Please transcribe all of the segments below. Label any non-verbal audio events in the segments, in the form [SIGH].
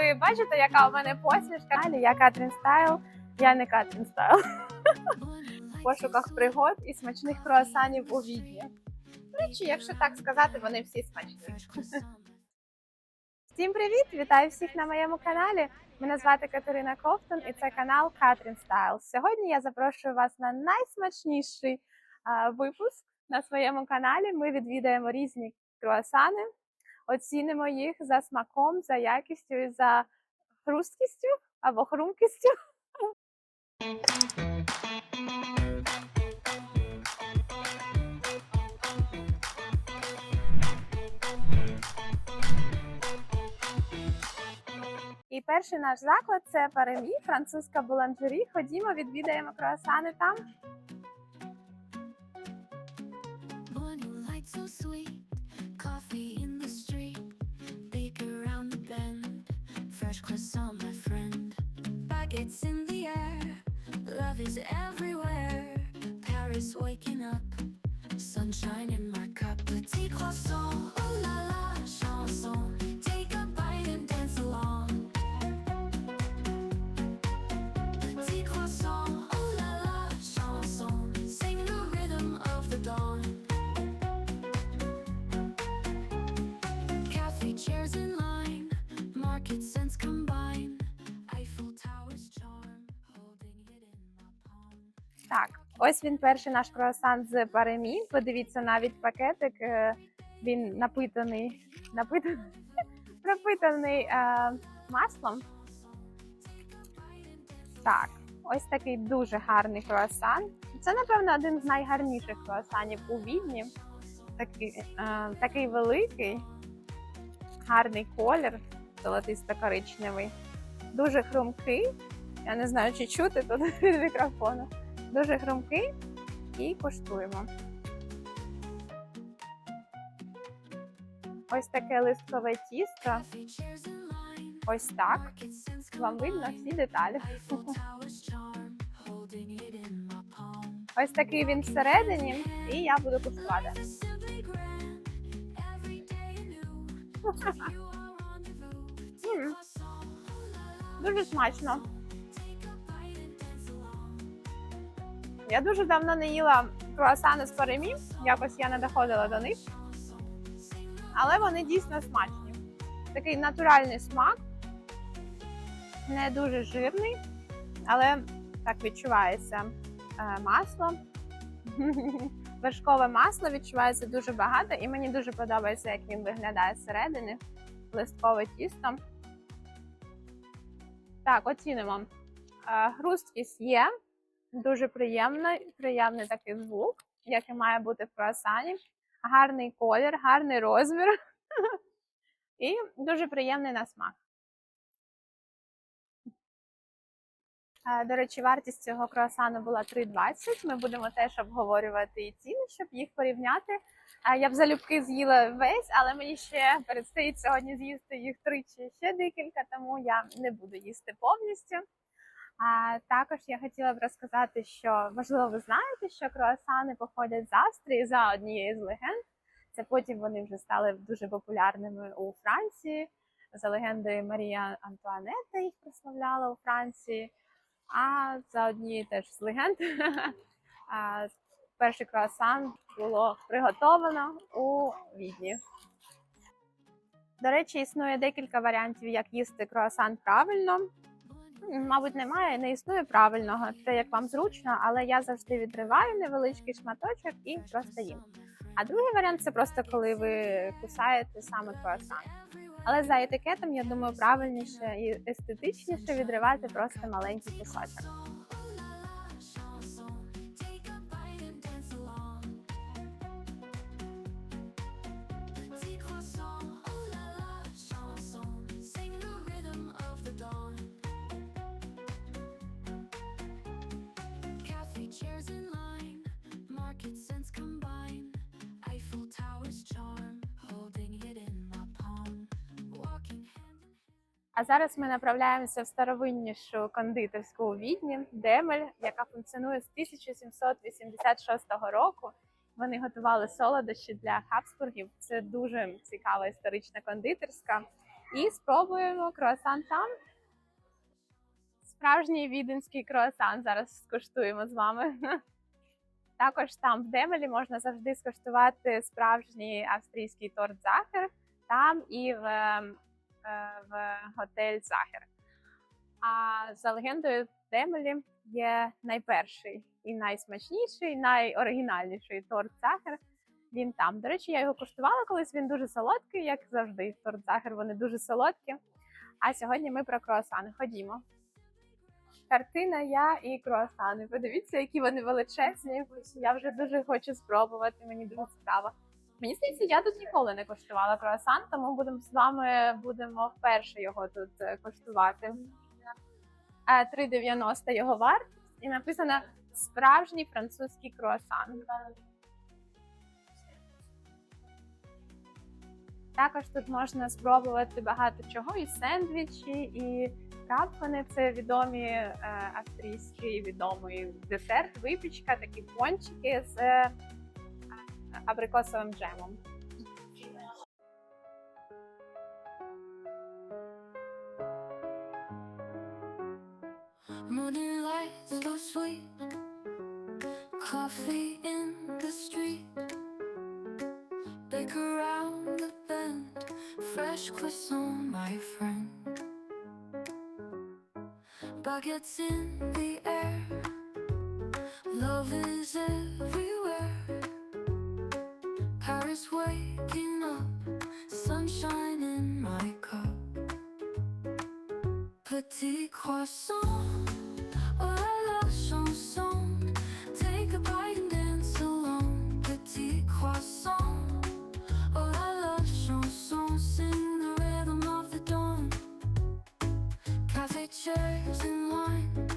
Ви бачите, яка у мене посмішка? Далі я Катрін Стайл, я не Катрін Стайл. [LAUGHS] В пошуках пригод і смачних круасанів у Відні. Речі, якщо так сказати, вони всі смачні. [LAUGHS] Всім привіт! Вітаю всіх на моєму каналі. Мене звати Катерина Ковтун і це канал Катрін Стайл. Сьогодні я запрошую вас на найсмачніший а, випуск на своєму каналі. Ми відвідаємо різні круасани, оцінимо їх за смаком, за якістю і за хрусткістю або хрумкістю. І перший наш заклад це Паремі, французька буланжері. Ходімо, відвідаємо круасани там. Morning light so sweet, coffee in the street, fresh croissant, my friend. Baguettes in the air, love is everywhere. Paris waking up, sunshine in my cup. Petit croissant, ось він перший наш круасан з Паремі. Подивіться, навіть пакетик. е, Він напитаний, напитаний, [LAUGHS] пропитаний е, маслом. Так, ось такий дуже гарний круасан. Це, напевно, один з найгарніших круасанів у Відні. Такий, е, такий великий, гарний колір, золотисто-коричневий, дуже хрумкий. Я не знаю, чи чути тут від мікрофону. Дуже хрумкий і куштуємо. Ось таке листкове тісто. Ось так. Вам видно всі деталі. [LAUGHS] Ось такий він всередині, і я буду куштувати. [LAUGHS] Simply grand, Я дуже давно не їла круасани з паремі, якось я не доходила до них. Але вони дійсно смачні. Такий натуральний смак, не дуже жирний, але так відчувається е, масло. [LAUGHS] Вершкове масло відчувається дуже багато, і мені дуже подобається, як він виглядає зсередини. Листкове тісто. Так, оцінимо. Е, Хрусткість є, дуже приємний, приємний такий звук, який має бути в круасані. Гарний колір, гарний розмір [LAUGHS] і дуже приємний на смак. До речі, вартість цього круасану була 3,20. Ми будемо теж обговорювати і ціни, щоб їх порівняти. Я б залюбки з'їла весь, але мені ще предстоїть сьогодні з'їсти їх тричі ще декілька, тому я не буду їсти повністю. А також я хотіла б розказати, що можливо ви знаєте, що круасани походять з Австрії за однією з легенд. Це потім вони вже стали дуже популярними у Франції. За легендою Марія Антуанетта їх прославляла у Франції. А за однією теж з легенд [LAUGHS] перший круасан було приготовано у Відні. До речі, існує декілька варіантів, як їсти круасан правильно. Мабуть, немає, не існує правильного, те, як вам зручно, але я завжди відриваю невеличкий шматочок і просто їм. А другий варіант це просто коли ви кусаєте саме круасан. Але за етикетом, я думаю, правильніше і естетичніше відривати просто маленький кусочок. А зараз ми направляємося в старовиннішу кондитерську у Відні, Демель, яка функціонує з 1786 року. Вони готували солодощі для Хабсбургів. Це дуже цікава історична кондитерська. І спробуємо круасан там. Справжній віденський круасан зараз скуштуємо з вами. [LAUGHS] Також там в Демелі можна завжди скуштувати справжній австрійський торт Захер, там і в, е, в готель Захер. А за легендою Демелі є найперший і найсмачніший, найоригінальніший торт Захер. Він там. До речі, я його куштувала колись. Він дуже солодкий, як завжди. Торт Захер, вони дуже солодкі. А сьогодні ми про круасани. Ходімо. Картина я і круасани. Подивіться, які вони величезні. Я вже дуже хочу спробувати. Мені дуже цікаво. Мені здається, я тут ніколи не коштувала круасан, тому будемо з вами будемо вперше його тут е, коштувати. Е, 3,90 його вартість і написано справжній французький круасан. Також тут можна спробувати багато чого, і сендвічі, і крапфани це відомі е, австрійські відомий десерт, випічка, такі пончики з е, абрикосовим джемом. Morning lights so sweet, coffee in the street, bake around the bend, fresh croissant, my friend. Baguettes in the air, love is everywhere. Paris waking up, sunshine in my cup. Petit croissant, oh la la chanson. Take a bite and dance along. Petit croissant, oh la la chanson. Sing the rhythm of the dawn. Cafe chairs in line,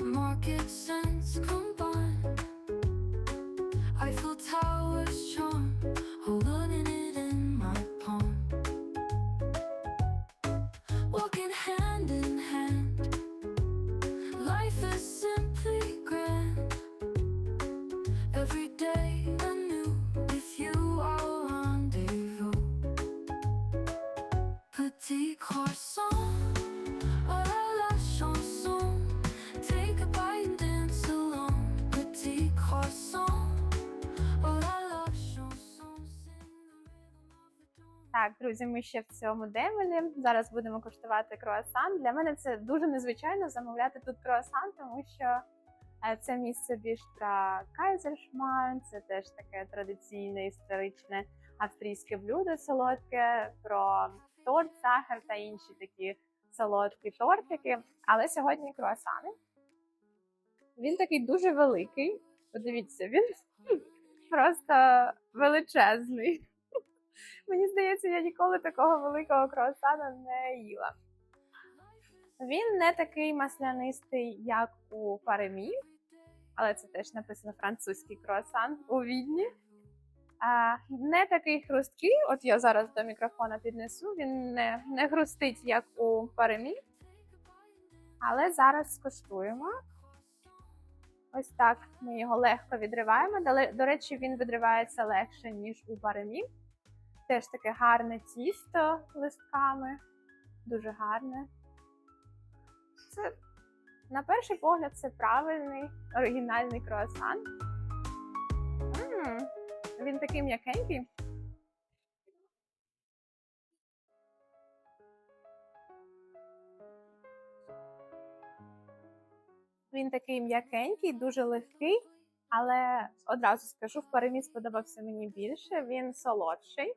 market scents Так, друзі, ми ще в цьому демелі. Зараз будемо коштувати круасан. Для мене це дуже незвичайно замовляти тут круасан, тому що е, це місце бістра Кайзершмайн, це теж таке традиційне історичне австрійське блюдо солодке про торт, сахар та інші такі солодкі тортики. Але сьогодні круасани. Він такий дуже великий. Подивіться, він [LAUGHS] просто величезний. Мені здається, я ніколи такого великого круасана не їла. Він не такий маслянистий, як у Паремі, але це теж написано французький круасан у відні. А, не такий хрусткий, от я зараз до мікрофона піднесу, він не, не хрустить, як у Паремі. Але зараз скуштуємо. Ось так ми його легко відриваємо. До речі, він відривається легше, ніж у Паремі. Теж таке гарне тісто листками. Дуже гарне. Це, на перший погляд, це правильний оригінальний круасан. м він такий м'якенький. Він такий м'якенький, дуже легкий, але одразу скажу, в Паримі сподобався мені більше. Він солодший.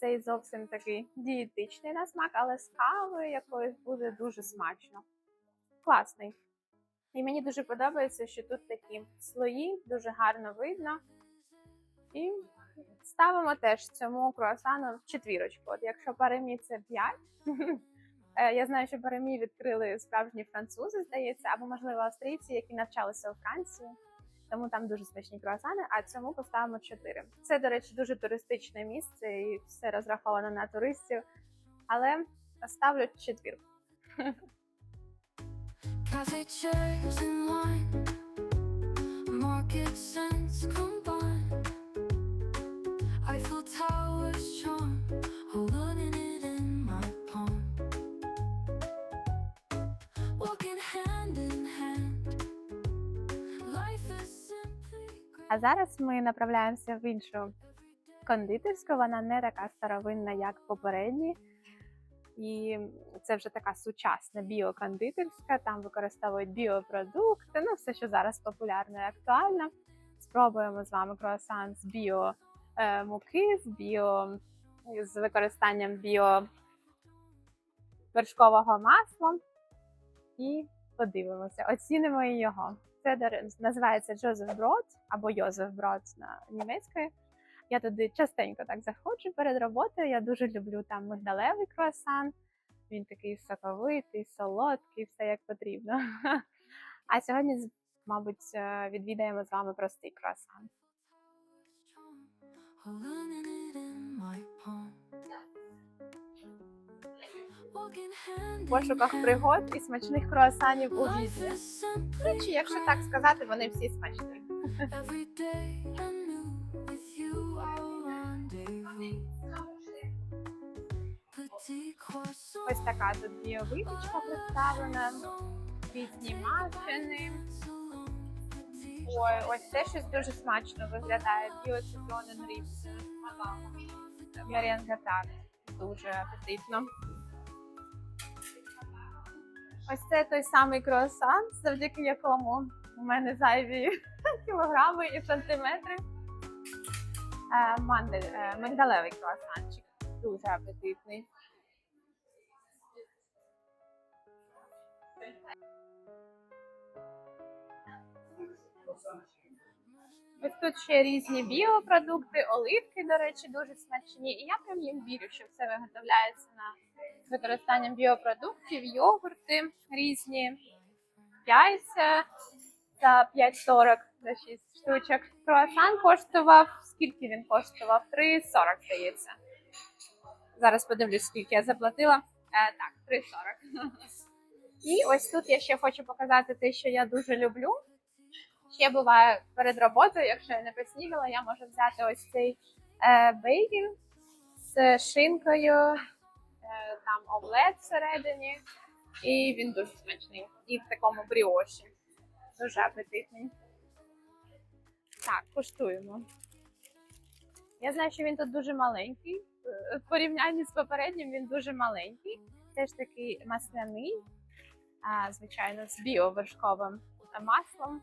Цей зовсім такий дієтичний на смак, але з кавою якоюсь буде дуже смачно. Класний. І мені дуже подобається, що тут такі слої, дуже гарно видно. І ставимо теж цьому круасану четвірочку. От якщо паремі це 5, [LAUGHS] е, я знаю, що паремі відкрили справжні французи, здається, або, можливо, австрійці, які навчалися у Франції. Тому там дуже смачні круасани, а цьому поставимо 4. Це, до речі, дуже туристичне місце і все розраховано на туристів. Але ставлю четвірку. Market scents combine. Eiffel Tower's charm, А зараз ми направляємося в іншу кондитерську. Вона не така старовинна, як попередні. І це вже така сучасна біокондитерська. Там використовують біопродукти, ну все, що зараз популярно і актуально. Спробуємо з вами круасан з біо е, з біо з використанням біо вершкового масла. І подивимося, оцінимо і його. Це називається Джозеф Брод або Йозеф Брод на німецької. Я туди частенько так заходжу перед роботою. Я дуже люблю там мигдалевий круасан. Він такий соковитий, солодкий, все як потрібно. А сьогодні, мабуть, е, відвідаємо з вами простий круасан. Learning it in my palm. В пошуках пригод і смачних круасанів у Відні. is якщо так сказати, вони всі смачні. Ось така тут біовипічка представлена, різні мафіни. Ой, ось це щось дуже смачно виглядає. Біоциклонен ріпс. Меренга так. Дуже апетитно. Ось це той самий круасан, завдяки якому у мене зайві [LAUGHS] кілограми і сантиметри. Е, мандель, е, мигдалевий круасанчик. Дуже апетитний. Ось тут ще різні біопродукти, оливки, до речі, дуже смачні. І я прям їм вірю, що все виготовляється на використанням біопродуктів, йогурти різні, яйця за 5,40 за 6 штучок. Круасан коштував, скільки він коштував? 3,40, здається. Зараз подивлюсь, скільки я заплатила. Е, так, 3,40. [LAUGHS] І ось тут я ще хочу показати те, що я дуже люблю. Ще буває перед роботою, якщо я не поснідала, я можу взяти ось цей е, бейгін з шинкою, е, там омлет всередині, і він дуже смачний. І в такому бріоші. Дуже апетитний. Так, куштуємо. Я знаю, що він тут дуже маленький. Е, В порівнянні з попереднім він дуже маленький. Теж такий масляний, звичайно, з біовершковим маслом.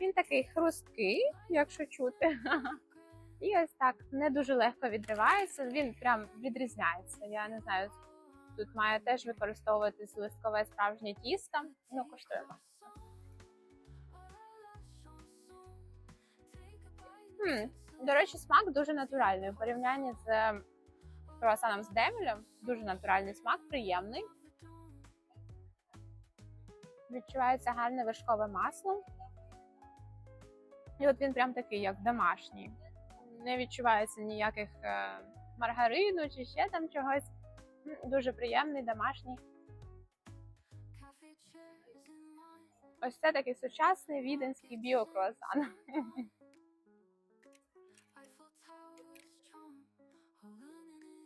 Він такий хрусткий, якщо чути. [LAUGHS] І ось так не дуже легко відривається. Він прям відрізняється. Я не знаю, тут має теж використовуватись листкове справжнє тісто. Ну, коштуємо. Хм, до речі, смак дуже натуральний. У порівнянні з круасаном з демелем. Дуже натуральний смак, приємний. Відчувається гарне вершкове масло. І от він прям такий, як домашній. Не відчувається ніяких е, маргарину чи ще там чогось. Дуже приємний, домашній. Ось це такий сучасний віденський біокруасан. [LAUGHS]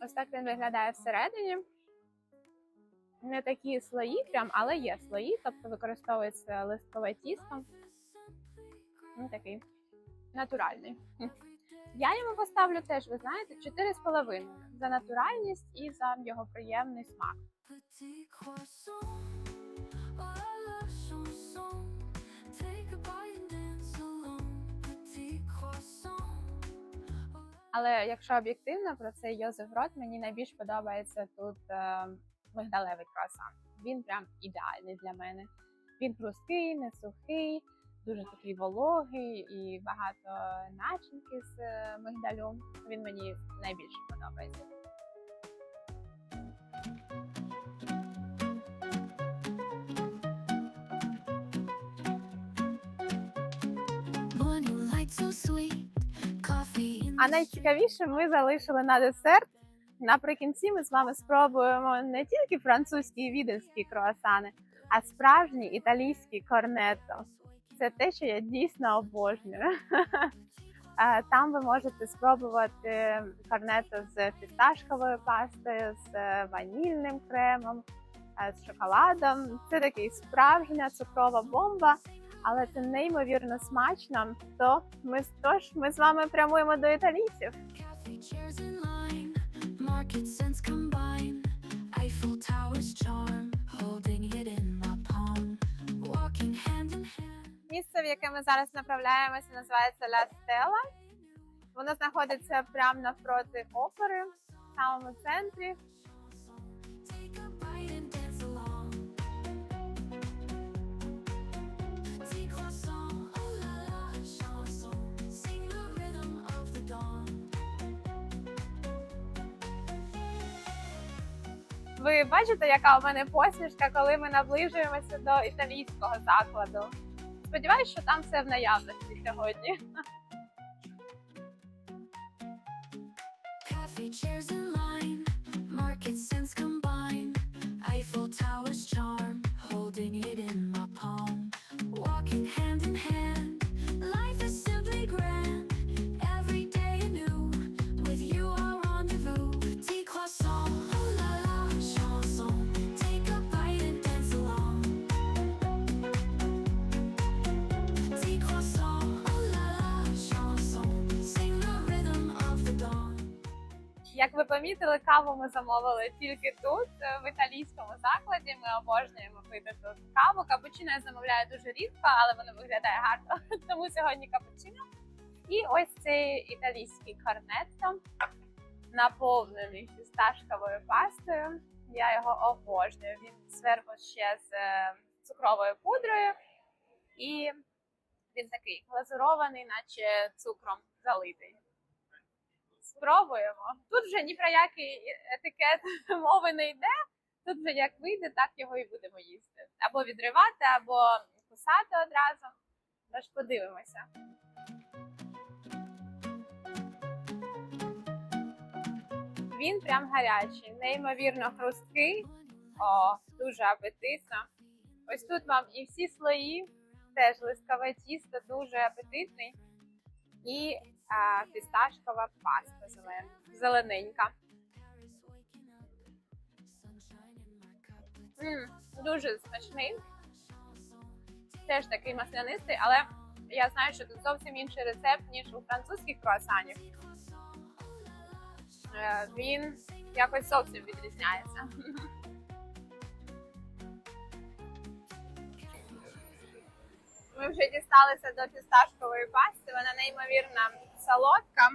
Ось так він виглядає всередині. Не такі слої, прям, але є слої, тобто використовується листкове тісто. Ну, такий натуральний. Я йому поставлю теж, ви знаєте, 4,5 за натуральність і за його приємний смак. Але якщо об'єктивно про цей Йозеф Рот, мені найбільш подобається тут е, мигдалевий круасан. Він прям ідеальний для мене. Він хрусткий, не сухий, дуже такий вологий і багато начинки з е, мигдалю. Він мені найбільше подобається. А найцікавіше ми залишили на десерт. Наприкінці ми з вами спробуємо не тільки французькі і віденські круасани, а справжні італійські корнетто. Це те, що я дійсно обожнюю. [LAUGHS] Там ви можете спробувати корнетто з фісташковою пастою, з е, ванільним кремом, е, з шоколадом. Це такий справжня цукрова бомба. але це неймовірно смачно. То ми тож ми з вами прямуємо до італійців. Eiffel Tower's charm, holding it Місце, в яке ми зараз направляємося, називається Ла Стела. Воно знаходиться прямо навпроти опери, в самому центрі. Ви бачите, яка у мене посмішка, коли ми наближуємося до італійського закладу. Сподіваюсь, що там все в наявності сьогодні. Як ви помітили, каву ми замовили тільки тут, е, в італійському закладі. Ми обожнюємо пити тут каву. Капучино я замовляю дуже рідко, але воно виглядає гарно. [LAUGHS] Тому сьогодні капучино. І ось цей італійський корнетто, наповнений фісташковою пастою. Я його обожнюю. Він зверху ще з е, цукровою пудрою, і він такий глазурований, наче цукром залитий. Спробуємо. Тут вже ні про який етикет [LAUGHS] мови не йде. Тут вже як вийде, так його і будемо їсти. Або відривати, або кусати одразу. Тож подивимося. Він прям гарячий, неймовірно хрусткий. О, дуже апетитно. Ось тут вам і всі слої, теж листкове тісто, дуже апетитний. І фісташкова паста зелен, зелененька. М, дуже смачний. Теж такий маслянистий, але я знаю, що тут зовсім інший рецепт, ніж у французьких круасанів. Е, Він якось зовсім відрізняється. Ми вже дісталися до фісташкової пасти, вона неймовірно солодка.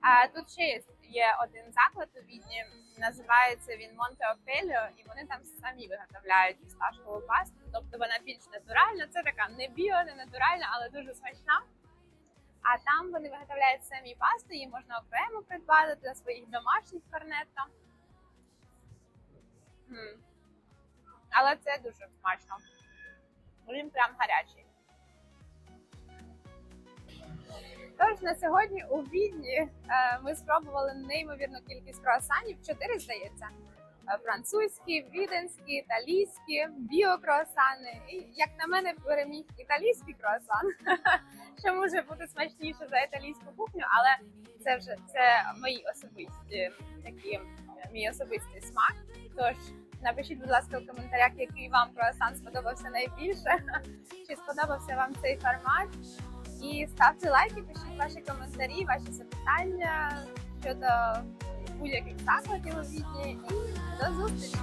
А тут ще є, один заклад у Відні, називається він Монте Офеліо, і вони там самі виготовляють фісташкову пасту. Тобто вона більш натуральна. Це така не біо, не натуральна, але дуже смачна. А там вони виготовляють самі пасту, її можна окремо придбати для своїх домашніх корнетто. Але це дуже смачно. Він прям гарячий. Тож на сьогодні у Відні е, ми спробували неймовірну кількість круасанів, чотири здається. Е, Французькі, віденські, італійські, біокруасани. І, як на мене, переміг італійський круасан, [LAUGHS] що може бути смачніше за італійську кухню, але це вже це мої особисті такі е, мій особистий смак. Тож напишіть, будь ласка, в коментарях, який вам круасан сподобався найбільше, [LAUGHS] чи сподобався вам цей формат. І ставте лайки, пишіть ваші коментарі, ваші запитання щодо будь-яких закладів у відні. І до зустрічі!